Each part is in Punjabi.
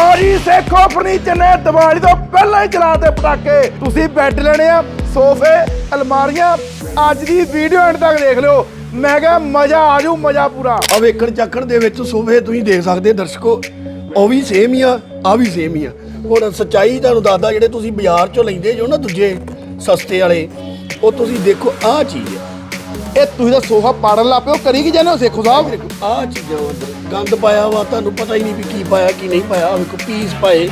ਲੋ ਜੀ ਸੇਖੋ ਫਰਨੀਚਰ ਨੇ ਦੀਵਾਲੀ ਤੋਂ ਪਹਿਲਾਂ ਹੀ ਚਲਾਤੇ ਪਟਾਕੇ। ਤੁਸੀਂ ਬੈੱਡ ਲੈਣੇ ਆ, ਸੋਫੇ, ਅਲਮਾਰੀਆਂ, ਅੱਜ ਦੀ ਵੀਡੀਓ ਐਂਡ ਤੱਕ ਦੇਖ ਲਿਓ। ਮੈਂ ਕਿਹਾ ਮਜ਼ਾ ਆ ਜੂ ਮਜ਼ਾ ਪੂਰਾ। ਆ ਵੇਖਣ ਚੱਕਣ ਦੇ ਵਿੱਚ ਸੋਫੇ ਤੁਸੀਂ ਦੇਖ ਸਕਦੇ ਦਰਸ਼ਕੋ। ਉਹ ਵੀ ਸੇਮ ਹੀ ਆ ਆ ਵੀ ਸੇਮ ਹੀ ਆ। ਹੁਣ ਸੱਚਾਈ ਤੁਹਾਨੂੰ ਦੱਸਦਾ, ਜਿਹੜੇ ਤੁਸੀਂ ਬਾਜ਼ਾਰ ਚੋਂ ਲੈਂਦੇ ਜੋ ਨਾ ਦੂਜੇ ਸਸਤੇ ਵਾਲੇ, ਉਹ ਤੁਸੀਂ ਦੇਖੋ, ਆਹ ਚੀਜ਼ ਆ। ਇਹ ਤੁਸੀਂ ਤਾਂ ਸੋਫਾ ਪਾੜਨ ਲੱਗ ਪਿਓ ਕਰੀ ਕੀ ਜਾਂਦੇ ਹੋ ਸੇਖੋ ਸਾਹਿਬ? ਆਹ ਚੀਜ਼ਾਂ ਅੰਦਰ ਗੰਦ ਪਾਇਆ ਵਾ ਤੁਹਾਨੂੰ ਪਤਾ ਹੀ ਨਹੀਂ ਵੀ ਕੀ ਪਾਇਆ ਕੀ ਨਹੀਂ ਪਾਇਆ ਵੇਖੋ ਪੀਸ ਪਾਏ।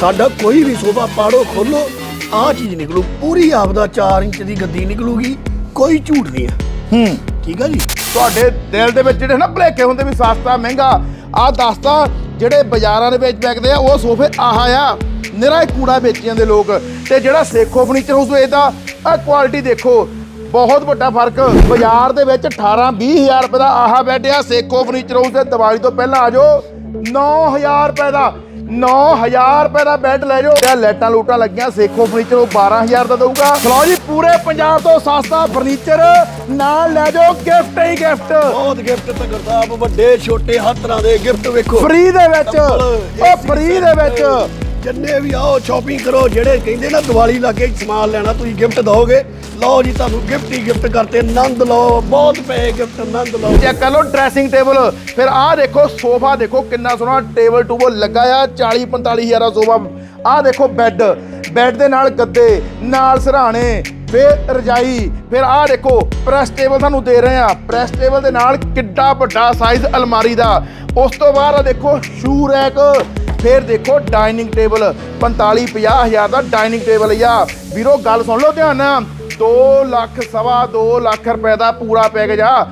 ਸਾਡਾ ਕੋਈ ਵੀ ਸੋਫਾ ਪਾੜੋ ਖੋਲੋ ਆਹ ਚੀਜ਼ ਨਿਕਲੂ ਪੂਰੀ ਆਪਦਾ 4 ਇੰਚ ਦੀ ਗੱਦੀ ਨਿਕਲੂਗੀ ਕੋਈ ਝੂਠ ਨਹੀਂ ਆ ਹੂੰ। ਠੀਕ ਆ ਜੀ? ਤੁਹਾਡੇ ਦਿਲ ਦੇ ਵਿੱਚ ਜਿਹੜੇ ਨਾ ਭਲੇਖੇ ਹੁੰਦੇ ਵੀ ਸਸਤਾ ਮਹਿੰਗਾ ਆਹ ਦੱਸਤਾ ਜਿਹੜੇ ਬਾਜ਼ਾਰਾਂ ਦੇ ਵਿੱਚ ਵਿਕਦੇ ਆ ਉਹ ਸੋਫੇ ਆਹ ਆ ਨਿਰਾ ਹੀ ਕੂੜਾ ਵੇਚੀ ਜਾਂਦੇ ਲੋਕ। ਤੇ ਜਿਹੜਾ ਸੇਖੋ ਫਰਨੀਚਰ ਹਾਊਸ ਵੇਚਦਾ ਆ ਕੁਆਲਿਟੀ ਦੇਖੋ ਬਹੁਤ ਵੱਡਾ ਫ਼ਰਕ। ਬਾਜ਼ਾਰ ਦੇ ਵਿੱਚ 18 20000 ਰੁਪਏ ਦਾ ਆਹ ਬੈੱਡ ਆ ਸੇਖੋ ਫਰਨੀਚਰ ਹਾਊਸ ਤੇ ਦੀਵਾਲੀ ਤੋਂ ਪਹਿਲਾਂ ਆ ਜਾਓ। 9000 ਰੁਪਏ ਦਾ 9000 ਰੁਪਏ ਦਾ ਬੈੱਡ ਲੈ ਜਾਓ। ਤੇ ਲਾਈਟਾਂ ਲੂਟਾਂ ਲੱਗੀਆਂ। ਸੇਖੋ ਫਰਨੀਚਰ ਉਹ 12000 ਦਾ ਦਊਗਾ। ਚਲੋ ਜੀ ਪੂਰੇ ਪੰਜਾਬ ਤੋਂ ਸਸਤਾ ਫਰਨੀਚਰ ਨਾਲ ਲੈ ਜਾਓ ਗਿਫਟ ਹੀ ਗਿਫਟ ਬਹੁਤ ਗਿਫਟ ਤਗਰ ਸਾਹਿਬ ਵੱਡੇ ਛੋਟੇ ਹਰ ਤਰ੍ਹਾਂ ਦੇ ਗਿਫਟ ਵੇਖੋ। ਫ੍ਰੀ ਦੇ ਵਿੱਚ। ਉਹ ਫ੍ਰੀ ਦੇ ਵਿੱਚ। ਜਿੰਨੇ ਵੀ ਆਓ ਸ਼ਾਪਿੰਗ ਕਰੋ, ਜਿਹੜੇ ਕਹਿੰਦੇ ਨਾ ਦੀਵਾਲੀ ਲੱਗੇ ਸਮਾਨ ਲੈਣਾ, ਤੁਸੀਂ ਗਿਫਟ ਦਿਓਗੇ। ਲਓ ਜੀ, ਤੁਹਾਨੂੰ ਗਿਫਟ ਹੀ ਗਿਫਟ ਕਰਤੇ। ਆਨੰਦ ਲਓ, ਬਹੁਤ ਪਏ ਗਿਫਟ ਆਨੰਦ ਲਓ। ਚੈੱਕ ਕਰ ਲਓ ਡਰੈਸਿੰਗ ਟੇਬਲ ਫਿਰ ਆਹ ਦੇਖੋ, ਸੋਫਾ ਦੇਖੋ, ਕਿੰਨਾ ਸੋਹਣਾ ਟੇਬਲ ਟੂਬਲ ਲੱਗਾ ਆ 40 45 ਹਜ਼ਾਰ ਦਾ ਸੋਫਾ। ਆਹ ਦੇਖੋ ਬੈੱਡ ਬੈੱਡ ਦੇ ਨਾਲ ਗੱਦੇ, ਨਾਲ ਸਰਾਣੇ, ਫਿਰ ਰਜਾਈ, ਫਿਰ ਆਹ ਦੇਖੋ ਪ੍ਰੈਸ ਟੇਬਲ ਤੁਹਾਨੂੰ ਦੇ ਰਹੇ ਆ। ਪ੍ਰੈਸ ਟੇਬਲ ਦੇ ਨਾਲ ਕਿੱਡਾ ਵੱਡਾ ਸਾਈਜ਼ ਅਲਮਾਰੀ ਦਾ। ਉਸ ਤੋਂ ਬਾਅਦ ਆ ਦੇਖੋ ਸ਼ੂ ਰੈਕ ਫਿਰ ਦੇਖੋ ਡਾਈਨਿੰਗ ਟੇਬਲ 45 50 ਹਜ਼ਾਰ ਦਾ ਡਾਈਨਿੰਗ ਟੇਬਲ ਆ। ਵੀਰੋ ਗੱਲ ਸੁਣ ਲਓ ਧਿਆਨ ਨਾਲ। 2 ਲੱਖ ਸਵਾ 2 ਲੱਖ ਰੁਪਏ ਦਾ ਪੂਰਾ ਪੈਕੇਜ ਆ।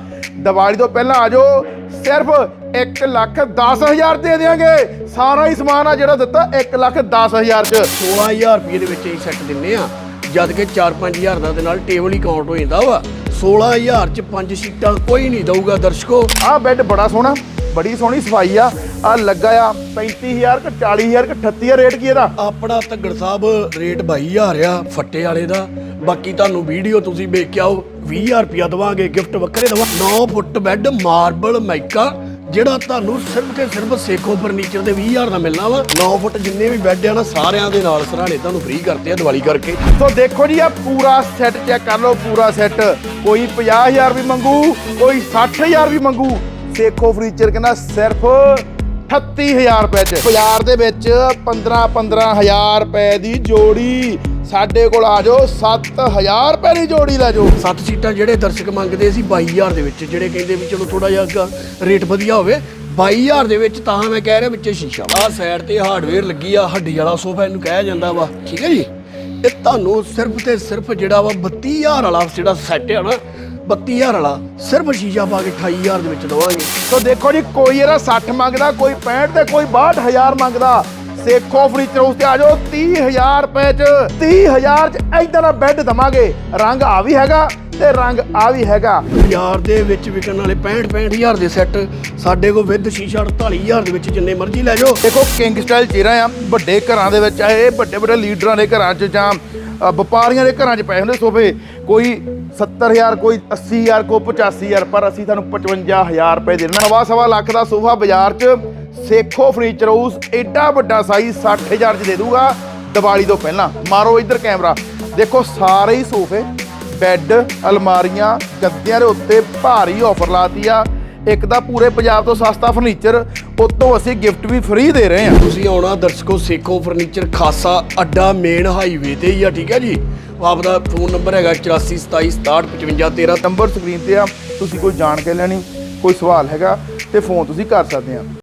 ਦੀਵਾਲੀ ਤੋਂ ਪਹਿਲਾਂ ਆ ਜਾਓ ਸਿਰਫ 1 ਲੱਖ 10 ਹਜ਼ਾਰ ਦੇ ਦੇਾਂਗੇ ਸਾਰਾ ਹੀ ਸਮਾਨ ਆ ਜਿਹੜਾ ਦਿੱਤਾ 1 ਲੱਖ 10 ਹਜ਼ਾਰ ਚ। 16000 ਰੁਪਏ ਦੇ ਵਿੱਚ ਹੀ ਸੈੱਟ ਦਿੰਨੇ ਆ। ਜਦ ਕਿ 4-5000 ਦਾ ਦੇ ਨਾਲ ਟੇਬਲ ਹੀ ਕਾਊਂਟ ਹੋ ਜਾਂਦਾ ਵਾ। 16000 ਚ ਪੰਜ ਸੀਟਾਂ ਕੋਈ ਨਹੀਂ ਦਊਗਾ ਦਰਸ਼ਕੋ। ਆਹ ਬੈੱਡ ਬੜਾ ਸੋਹਣਾ ਬੜੀ ਸੋਹਣੀ ਸਫ਼ਾਈ ਆ। ਆ ਲੱਗਾ ਆ 35000 ਕਿ 40000 ਕਿ 38000 ਰੇਟ ਕੀ ਇਹਦਾ? ਆਪਣਾ ਧੱਗੜ ਸਾਹਿਬ ਰੇਟ 22000 ਆ ਫੱਟੇ ਵਾਲੇ ਦਾ। ਬਾਕੀ ਤੁਹਾਨੂੰ ਵੀਡੀਓ ਤੁਸੀਂ ਵੇਖ ਕੇ ਆਓ 20000 ਰੁਪਿਆ ਦਵਾਂਗੇ ਗਿਫਟ ਵੱਖਰੇ ਦਵਾ। 9 ਫੁੱਟ ਬੈੱਡ ਮਾਰਬਲ ਮਾਈਕਾ ਜਿਹੜਾ ਤੁਹਾਨੂੰ ਸਿਰਫ ਤੇ ਸਿਰਫ ਸੇਖੋ ਫਰਨੀਚਰ ਦੇ 20000 ਦਾ ਮਿਲਣਾ ਵਾ। 9 ਫੁੱਟ ਜਿੰਨੇ ਵੀ ਬੈੱਡ ਆ ਨਾ ਸਾਰਿਆਂ ਦੇ ਨਾਲ ਸਰਾਣੇ ਤੁਹਾਨੂੰ ਫ੍ਰੀ ਕਰਤੇ ਆ ਦੀਵਾਲੀ ਕਰਕੇ। ਸੋ ਦੇਖੋ ਜੀ ਆ ਪੂਰਾ ਸੈੱਟ ਚੈੱਕ ਕਰ ਲਓ ਪੂਰਾ ਸੈੱਟ ਕੋਈ 50000 ਵੀ ਮੰਗੂ ਕੋਈ 60000 ਵੀ ਮੰਗੂ। ਸੇਖੋ ਫਰਨੀਚਰ ਕਹਿੰਦਾ ਸਿਰਫ 38000 ਰੁਪਏ ਚ। ਬਾਜ਼ਾਰ ਦੇ ਵਿੱਚ 15 15000 ਰੁਪਏ ਦੀ ਜੋੜੀ ਸਾਡੇ ਕੋਲ ਆ ਜਾਓ 7000 ਰੁਪਏ ਦੀ ਜੋੜੀ ਲੈ ਜਾਓ। ਸੱਤ ਸੀਟਾਂ ਜਿਹੜੇ ਦਰਸ਼ਕ ਮੰਗਦੇ ਸੀ 22000 ਦੇ ਵਿੱਚ, ਜਿਹੜੇ ਕਹਿੰਦੇ ਵੀ ਚਲੋ ਥੋੜਾ ਜਿਹਾ ਅੱਗਾ ਰੇਟ ਵਧੀਆ ਹੋਵੇ 22000 ਦੇ ਵਿੱਚ ਤਾਂ ਮੈਂ ਕਹਿ ਰਿਹਾ ਵਿੱਚ ਸ਼ੀਸ਼ਾ ਆਹ ਸਾਈਡ ਤੇ ਹਾਰਡਵੇਅਰ ਲੱਗੀ ਆ, ਹੱਡੀ ਵਾਲਾ ਸੋਫਾ ਇਹਨੂੰ ਕਿਹਾ ਜਾਂਦਾ ਵਾ। ਠੀਕ ਹੈ ਜੀ? ਇਹ ਤੁਹਾਨੂੰ ਸਿਰਫ ਤੇ ਸਿਰਫ ਜਿਹੜਾ ਵਾ 32000 ਵਾਲਾ ਜਿਹੜਾ ਸੈੱਟ ਹੈ ਨਾ 32000 ਵਾਲਾ ਸਿਰਫ ਸ਼ੀਸ਼ਾ ਪਾ ਕੇ 28000 ਦੇ ਵਿੱਚ ਦਵਾਂਗੇ। ਸੋ ਦੇਖੋ ਜੀ ਕੋਈ ਇਹਦਾ 60 ਮੰਗਦਾ ਕੋਈ 65 ਤੇ ਕੋਈ 62000 ਮੰਗਦਾ। ਸੇਖੋ ਫਰਨੀਚਰ ਹਾਊਸ ਤੇ ਆ ਜਾਓ 30000 ਰੁਪਏ ਚ 30000 ਚ ਏਦਾਂ ਦਾ ਬੈੱਡ ਦਵਾਂਗੇ। ਰੰਗ ਆ ਵੀ ਹੈਗਾ ਤੇ ਰੰਗ ਆ ਵੀ ਹੈਗਾ। ਬਾਜ਼ਾਰ ਦੇ ਵਿੱਚ ਵਿਕਣ ਵਾਲੇ 65 65000 ਦੇ ਸੈੱਟ ਸਾਡੇ ਕੋਲ ਵਿਦ ਸ਼ੀਸ਼ਾ 48000 ਦੇ ਵਿੱਚ ਜਿੰਨੇ ਮਰਜ਼ੀ ਲੈ ਜਾਓ। ਦੇਖੋ ਕਿੰਗ ਸਟਾਈਲ ਚੇਅਰਾਂ ਆ ਵੱਡੇ ਘਰਾਂ ਦੇ ਵਿੱਚ ਆ ਇਹ ਵੱਡੇ ਵੱਡੇ ਲੀਡਰਾਂ ਦੇ ਘਰਾਂ 'ਚ ਜਾਂ ਵਪਾਰੀਆਂ ਦੇ ਘਰਾਂ 'ਚ ਪਏ ਹੁੰਦੇ ਸੋਫੇ। ਕੋਈ 70000 ਕੋਈ 80000 ਕੋਈ 85000 ਪਰ ਅਸੀਂ ਤੁਹਾਨੂੰ 55000 ਰੁਪਏ ਦੇ ਦੇਣਾ ਨਵਾਂ ਸਵਾ ਲੱਖ ਦਾ ਸੋਫਾ ਬਾਜ਼ਾਰ 'ਚ ਸੇਖੋ ਫਰਨੀਚਰ ਹਾਊਸ ਐਡਾ ਵੱਡਾ ਸਾਈਜ਼ 60000 'ਚ ਦੇ ਦੂਗਾ ਦੀਵਾਲੀ ਤੋਂ ਪਹਿਲਾਂ। ਮਾਰੋ ਇੱਧਰ ਕੈਮਰਾ। ਦੇਖੋ ਸਾਰੇ ਹੀ ਸੋਫੇ, ਬੈੱਡ, ਅਲਮਾਰੀਆਂ ਗੱਦਿਆਂ ਦੇ ਉੱਤੇ ਭਾਰੀ ਆਫਰ ਲਾਤੀ ਆ। ਇੱਕ ਤਾਂ ਪੂਰੇ ਪੰਜਾਬ ਤੋਂ ਸਸਤਾ ਫਰਨੀਚਰ ਉਤੋਂ ਅਸੀਂ ਗਿਫਟ ਵੀ ਫ੍ਰੀ ਦੇ ਰਹੇ ਹਾਂ। ਤੁਸੀਂ ਆਉਣਾ ਦਰਸ਼ਕੋ ਸੇਖੋ ਫਰਨੀਚਰ ਖਾਸਾ ਅੱਡਾ ਮੇਨ ਹਾਈਵੇ ਤੇ ਹੀ ਆ ਠੀਕ ਹੈ ਜੀ? ਆਪਦਾ ਫੋਨ ਨੰਬਰ ਹੈਗਾ 8427675513 ਨੰਬਰ ਸਕਰੀਨ ਤੇ ਆ ਤੁਸੀਂ ਕੋਈ ਜਾਣ ਕੇ ਲੈਣੀ ਕੋਈ ਸਵਾਲ ਹੈਗਾ ਤੇ ਫੋਨ ਤੁਸੀਂ ਕਰ ਸਕਦੇ ਆ।